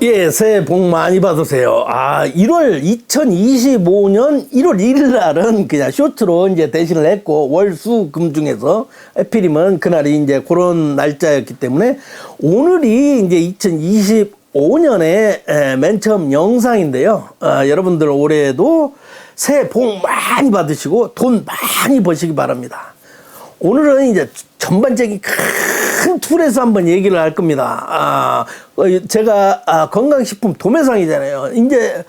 예, 새해 복 많이 받으세요. 아, 1월 2025년 1월 1일 날은 그냥 쇼트로 이제 대신을 했고, 월, 수, 금 중에서 에피림은 그날이 이제 그런 날짜였기 때문에 오늘이 이제 2025년에 맨 처음 영상인데요. 아, 여러분들 올해도 새해 복 많이 받으시고 돈 많이 버시기 바랍니다. 오늘은 이제 전반적인 큰 툴에서 한번 얘기를 할 겁니다. 아, 어, 제가 아, 건강식품 도매상이잖아요. 이제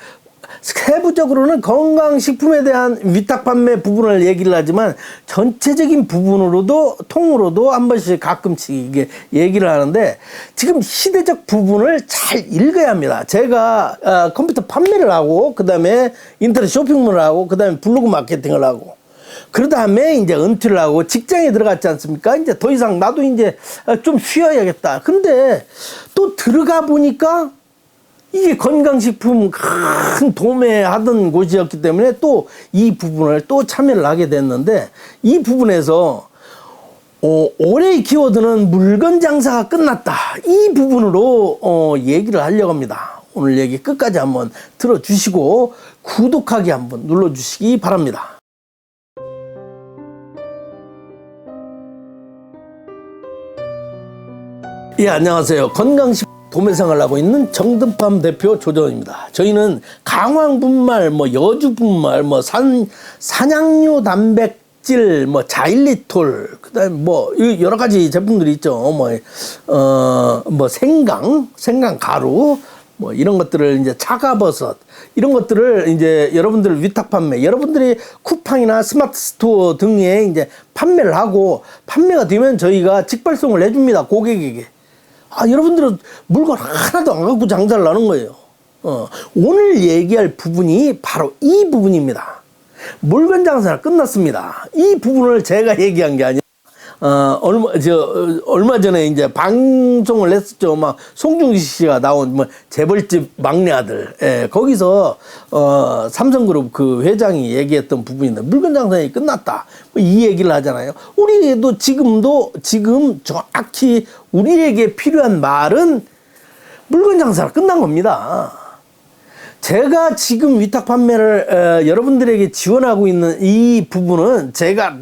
세부적으로는 건강식품에 대한 위탁 판매 부분을 얘기를 하지만 전체적인 부분으로도 통으로도 한 번씩 가끔씩 이게 얘기를 하는데 지금 시대적 부분을 잘 읽어야 합니다. 제가 어, 컴퓨터 판매를 하고 그 다음에 인터넷 쇼핑몰을 하고 그 다음에 블로그 마케팅을 하고 그 다음에 이제 은퇴를 하고 직장에 들어갔지 않습니까? 이제 더 이상 나도 이제 좀 쉬어야겠다. 근데 또 들어가 보니까 이게 건강식품 큰 도매하던 곳이었기 때문에 또 이 부분을 또 참여를 하게 됐는데 이 부분에서 어, 올해의 키워드는 물건 장사가 끝났다. 이 부분으로 어, 얘기를 하려고 합니다. 오늘 얘기 끝까지 한번 들어주시고 구독하기 한번 눌러주시기 바랍니다. 예, 안녕하세요. 건강식 도매상을 하고 있는 정든팜 대표 조정입니다. 저희는 강황 분말, 뭐 여주 분말, 뭐 산, 산양류 단백질, 뭐 자일리톨, 그 다음에 뭐 여러 가지 제품들이 있죠. 뭐, 어, 뭐 생강, 생강 가루, 뭐 이런 것들을 이제 차가버섯 이런 것들을 이제 여러분들 위탁 판매 여러분들이 쿠팡이나 스마트 스토어 등에 이제 판매를 하고 판매가 되면 저희가 직발송을 해줍니다 고객에게 아, 여러분들은 물건 하나도 안 갖고 장사를 하는 거예요. 어, 오늘 얘기할 부분이 바로 이 부분입니다. 물건 장사가 끝났습니다. 이 부분을 제가 얘기한 게 아니라 어, 얼마, 저, 어, 얼마 전에 이제 방송을 했었죠. 막, 송중기 씨가 나온 뭐, 재벌집 막내 아들. 예, 거기서, 어, 삼성그룹 그 회장이 얘기했던 부분인데, 물건 장사이 끝났다. 뭐 이 얘기를 하잖아요. 우리도 지금도, 지금 정확히 우리에게 필요한 말은 물건 장사가 끝난 겁니다. 제가 지금 위탁 판매를 어, 여러분들에게 지원하고 있는 이 부분은 제가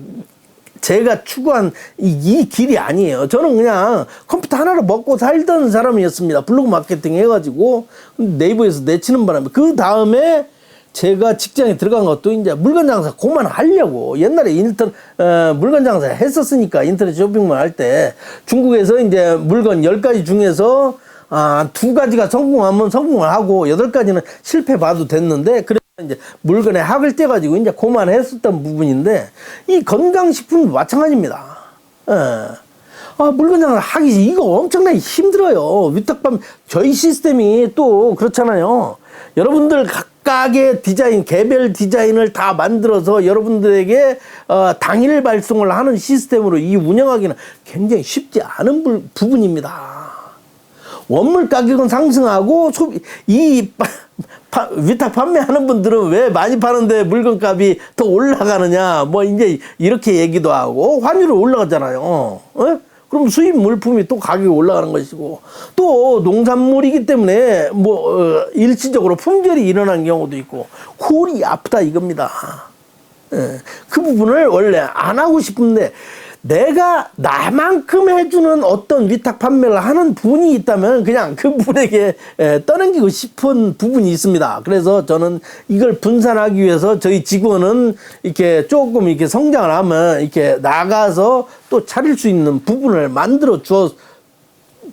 제가 추구한 이, 이, 길이 아니에요. 저는 그냥 컴퓨터 하나로 먹고 살던 사람이었습니다. 블로그 마케팅 해가지고 네이버에서 내치는 바람에 그 다음에 제가 직장에 들어간 것도 이제 물건 장사 그만하려고 옛날에 인터 어, 물건 장사 했었으니까 인터넷 쇼핑몰 할 때 중국에서 이제 물건 열가지 중에서 아, 두 가지가 성공하면 성공을 하고 여덟 가지는 실패 봐도 됐는데 그래 이제 물건에 학을 떼가지고 이제 그만했었던 부분인데 이 건강식품도 마찬가지입니다. 예. 아, 물건장을 하기 이거 엄청나게 힘들어요. 위탁밤 저희 시스템이 또 그렇잖아요. 여러분들 각각의 디자인, 개별 디자인을 다 만들어서 여러분들에게 어, 당일 발송을 하는 시스템으로 이 운영하기는 굉장히 쉽지 않은 부, 부분입니다. 원물 가격은 상승하고 소비 이 파, 위탁 판매하는 분들은 왜 많이 파는데 물건값이 더 올라가느냐 뭐 이제 이렇게 얘기도 하고 환율이 올라갔잖아요. 어? 그럼 수입 물품이 또 가격이 올라가는 것이고 또 농산물이기 때문에 뭐 어, 일시적으로 품절이 일어난 경우도 있고 홀이 아프다 이겁니다. 예. 그 부분을 원래 안 하고 싶은데 내가 나만큼 해주는 어떤 위탁 판매를 하는 분이 있다면 그냥 그 분에게 떠넘기고 싶은 부분이 있습니다. 그래서 저는 이걸 분산하기 위해서 저희 직원은 이렇게 조금 이렇게 성장을 하면 이렇게 나가서 또 차릴 수 있는 부분을 만들어 주어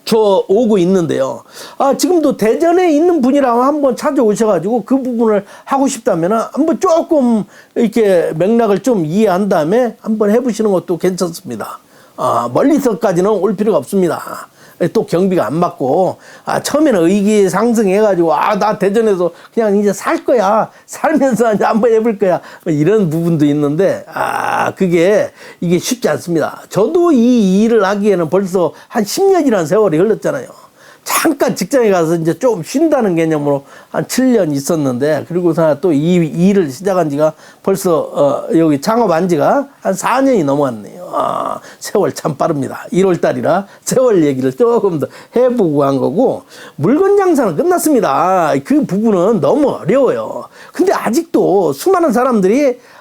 저 오고 있는데요. 아, 지금도 대전에 있는 분이랑 한번 찾아오셔가지고 그 부분을 하고 싶다면 한번 조금 이렇게 맥락을 좀 이해한 다음에 한번 해보시는 것도 괜찮습니다. 아, 멀리서까지는 올 필요가 없습니다. 또 경비가 안 맞고 아 처음에는 의기 상승해가지고 아 나 대전에서 그냥 이제 살 거야 살면서 이제 한번 해볼 거야 뭐 이런 부분도 있는데 아 그게 이게 쉽지 않습니다. 저도 이 일을 하기에는 벌써 한 10년이라는 세월이 흘렀잖아요. 잠깐 직장에 가서 이제 좀 쉰다는 개념으로 한 7년 있었는데 그리고서 또 이 일을 시작한 지가 벌써 어 여기 창업한 지가 한 4년이 넘어갔네요. 아, 세월 참 빠릅니다. 1월 달이라 세월 얘기를 조금 더 해보고 한 거고 물건 장사는 끝났습니다. 그 부분은 너무 어려워요. 근데 아직도 수많은 사람들이 아,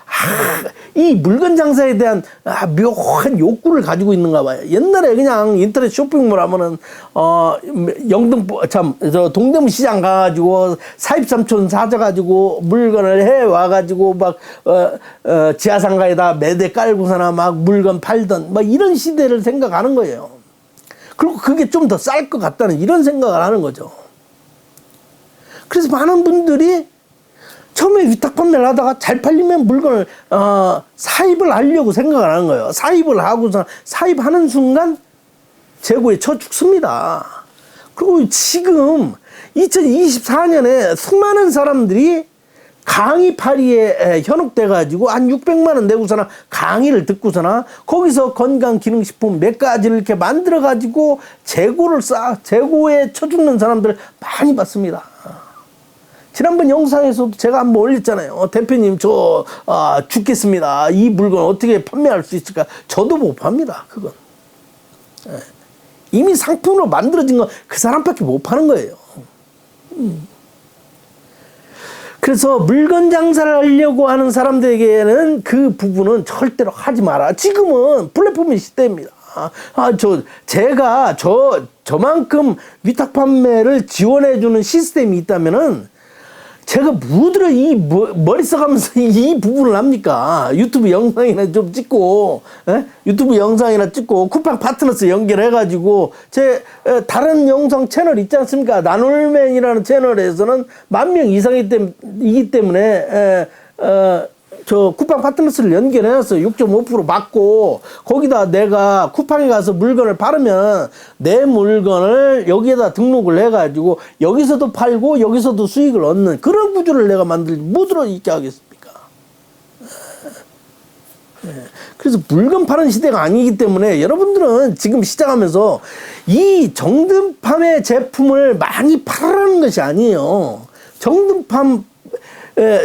이 물건 장사에 대한 아, 묘한 욕구를 가지고 있는가 봐요. 옛날에 그냥 인터넷 쇼핑몰 하면은 어 영등 참 저 동대문 시장 가가지고 사입삼촌 사줘가지고 물건을 해 와가지고 막 어, 어, 지하상가에다 매대 깔고서나 막 물건 팔던 막 이런 시대를 생각하는 거예요. 그리고 그게 좀 더 쌀 것 같다는 이런 생각을 하는 거죠. 그래서 많은 분들이 처음에 위탁 판매를 하다가 잘 팔리면 물건을 어, 사입을 하려고 생각을 하는 거예요. 사입을 하고서 사입하는 순간 재고에 쳐 죽습니다. 그리고 지금 2024년에 수많은 사람들이 강의 파리에 현혹돼 가지고 한 600만 원 내고서나 강의를 듣고서나 거기서 건강 기능식품 몇 가지를 이렇게 만들어 가지고 재고를 쌓 재고에 쳐 죽는 사람들 많이 봤습니다. 지난번 영상에서도 제가 한번 올렸잖아요. 어, 대표님, 저, 아, 죽겠습니다. 이 물건 어떻게 판매할 수 있을까? 저도 못 팝니다. 그건. 예. 이미 상품으로 만들어진 건 그 사람밖에 못 파는 거예요. 음. 그래서 물건 장사를 하려고 하는 사람들에게는 그 부분은 절대로 하지 마라. 지금은 플랫폼의 시대입니다. 아, 저, 제가 저, 저만큼 위탁 판매를 지원해주는 시스템이 있다면은 제가 무드러 이 머- 머리 써가면서 이 부분을 합니까? 유튜브 영상이나 좀 찍고, 에? 유튜브 영상이나 찍고, 쿠팡 파트너스 연결해가지고, 제 에, 다른 영상 채널 있지 않습니까? 나놀맨이라는 채널에서는 만 명 이상이기 때문- 이기 때문에, 에, 어, 저 쿠팡 파트너스를 연결해서 6.5% 받고 거기다 내가 쿠팡에 가서 물건을 팔으면 내 물건을 여기에다 등록을 해가지고 여기서도 팔고 여기서도 수익을 얻는 그런 구조를 내가 만들지 뭐 들어 있게 하겠습니까? 예. 그래서 물건 파는 시대가 아니기 때문에 여러분들은 지금 시작하면서 이 정든팜의 제품을 많이 팔으라는 것이 아니에요. 에,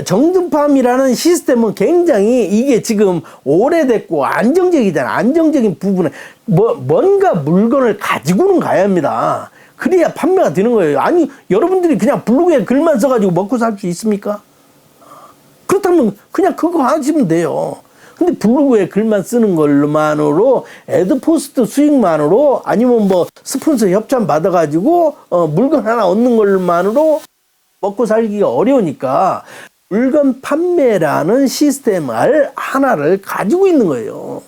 정든팜이라는 시스템은 굉장히 이게 지금 오래됐고 안정적이잖아. 안정적인 부분에 뭐 뭔가 물건을 가지고는 가야 합니다. 그래야 판매가 되는 거예요. 아니 여러분들이 그냥 블로그에 글만 써가지고 먹고 살 수 있습니까? 그렇다면 그냥 그거 하시면 돼요. 근데 블로그에 글만 쓰는 걸로만으로 애드포스트 수익만으로 아니면 뭐 스폰서 협찬 받아가지고 어, 물건 하나 얻는 걸로만으로 먹고 살기가 어려우니까 물건 판매라는 시스템을 하나를 가지고 있는 거예요.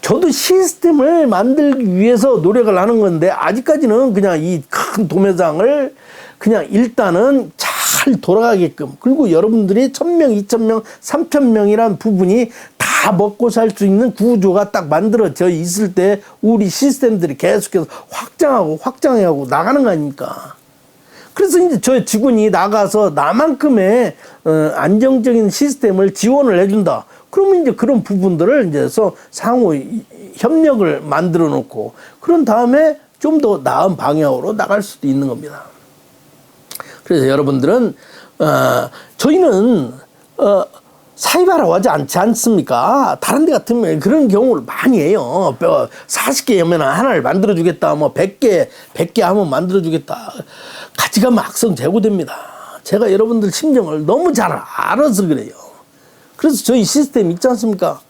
저도 시스템을 만들기 위해서 노력을 하는 건데 아직까지는 그냥 이 큰 도매장을 그냥 일단은 잘 돌아가게끔 그리고 여러분들이 천명 이천 명 삼천 명이란 부분이 다 먹고 살 수 있는 구조가 딱 만들어져 있을 때 우리 시스템들이 계속해서 확장하고 확장하고 나가는 거 아닙니까? 그래서 이제 저 직원이 나가서 나만큼의 어, 안정적인 시스템을 지원을 해준다. 그러면 이제 그런 부분들을 이제서 상호 이- 협력을 만들어 놓고 그런 다음에 좀 더 나은 방향으로 나갈 수도 있는 겁니다. 그래서 여러분들은 어, 저희는 어, 사입하라고 하지 않지 않습니까? 다른 데 같으면 그런 경우를 많이 해요. 40개 하면 하나를 만들어주겠다. 뭐 100개, 100개 하면 만들어주겠다. 가치가 악성 재고됩니다. 제가 여러분들 심정을 너무 잘 알아서 그래요. 그래서 저희 시스템 있지 않습니까?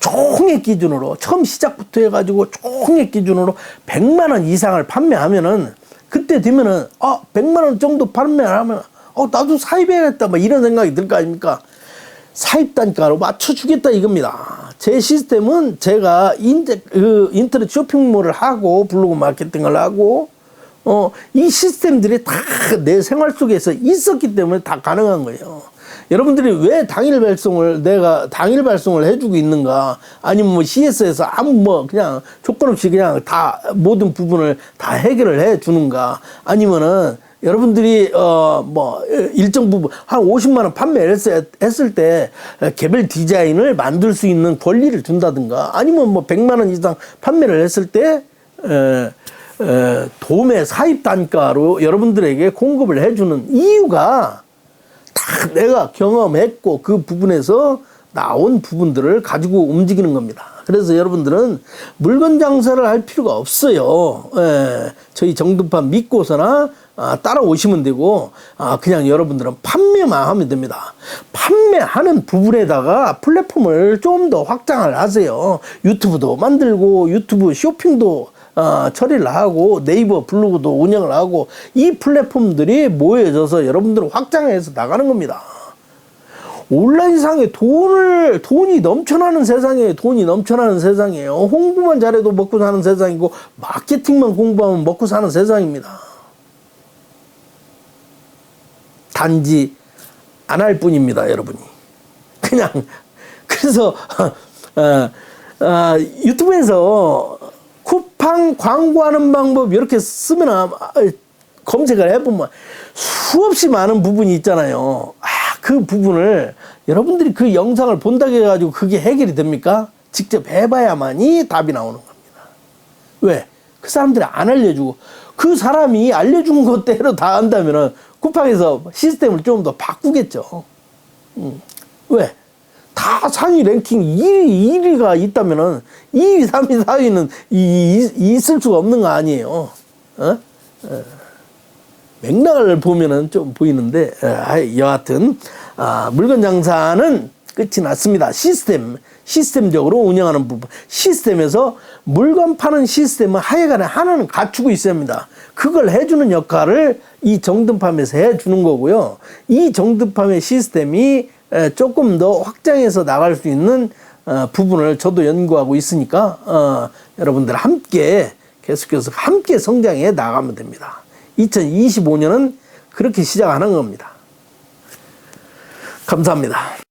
총액 기준으로 처음 시작부터 해가지고 총액 기준으로 100만 원 이상을 판매하면은 그때 되면은 아 100만 원 정도 판매하면 어 나도 사입해야겠다 뭐 이런 생각이 들 거 아닙니까? 사입 단가로 맞춰주겠다 이겁니다. 제 시스템은 제가 인제, 그 인터넷 쇼핑몰을 하고 블로그 마케팅을 하고 어, 이 시스템들이 다 내 생활 속에서 있었기 때문에 다 가능한 거예요. 여러분들이 왜 당일 발송을 내가 당일 발송을 해주고 있는가 아니면 뭐 CS에서 아무 뭐 그냥 조건 없이 그냥 다 모든 부분을 다 해결을 해 주는가 아니면은 여러분들이 어 뭐 일정 부분 한 50만 원 판매했을 했을 때 개별 디자인을 만들 수 있는 권리를 준다든가 아니면 뭐 100만 원 이상 판매를 했을 때 에, 에, 도매 사입 단가로 여러분들에게 공급을 해주는 이유가 다 내가 경험했고 그 부분에서 나온 부분들을 가지고 움직이는 겁니다. 그래서 여러분들은 물건 장사를 할 필요가 없어요. 예, 저희 정두판 믿고서나 아, 따라오시면 되고 아, 그냥 여러분들은 판매만 하면 됩니다. 판매하는 부분에다가 플랫폼을 좀 더 확장을 하세요. 유튜브도 만들고 유튜브 쇼핑도 어, 처리를 하고 네이버 블로그도 운영을 하고 이 플랫폼들이 모여져서 여러분들은 확장해서 나가는 겁니다. 온라인상에 돈을 돈이 넘쳐나는 세상에 돈이 넘쳐나는 세상이에요. 홍보만 잘해도 먹고 사는 세상이고 마케팅만 공부하면 먹고 사는 세상입니다. 단지 안 할 뿐입니다, 여러분이. 그냥 그래서 어, 어, 유튜브에서 쿠팡 광고하는 방법 이렇게 쓰면 아, 검색을 해보면 수없이 많은 부분이 있잖아요. 아, 그 부분을 여러분들이 그 영상을 본다고 해가지고 그게 해결이 됩니까? 직접 해봐야만이 답이 나오는 겁니다. 왜? 그 사람들이 안 알려주고 그 사람이 알려준 것대로 다 한다면은 쿠팡에서 시스템을 좀 더 바꾸겠죠. 음. 왜? 다 상위 랭킹 1위, 1위가 있다면은 2위, 3위, 4위는 이, 이, 있을 수가 없는 거 아니에요. 어? 어. 맥락을 보면은 좀 보이는데, 에, 아이, 여하튼, 아, 물건 장사는 끝이 났습니다. 시스템, 시스템적으로 운영하는 부분. 시스템에서 물건 파는 시스템은 하여간에 하나는 갖추고 있어야 합니다. 그걸 해주는 역할을 이 정등팜에서 해주는 거고요. 이 정등팜의 시스템이 에, 조금 더 확장해서 나갈 수 있는 어, 부분을 저도 연구하고 있으니까 어, 여러분들 함께 계속해서 함께 성장해 나가면 됩니다. 2025년은 그렇게 시작하는 겁니다. 감사합니다.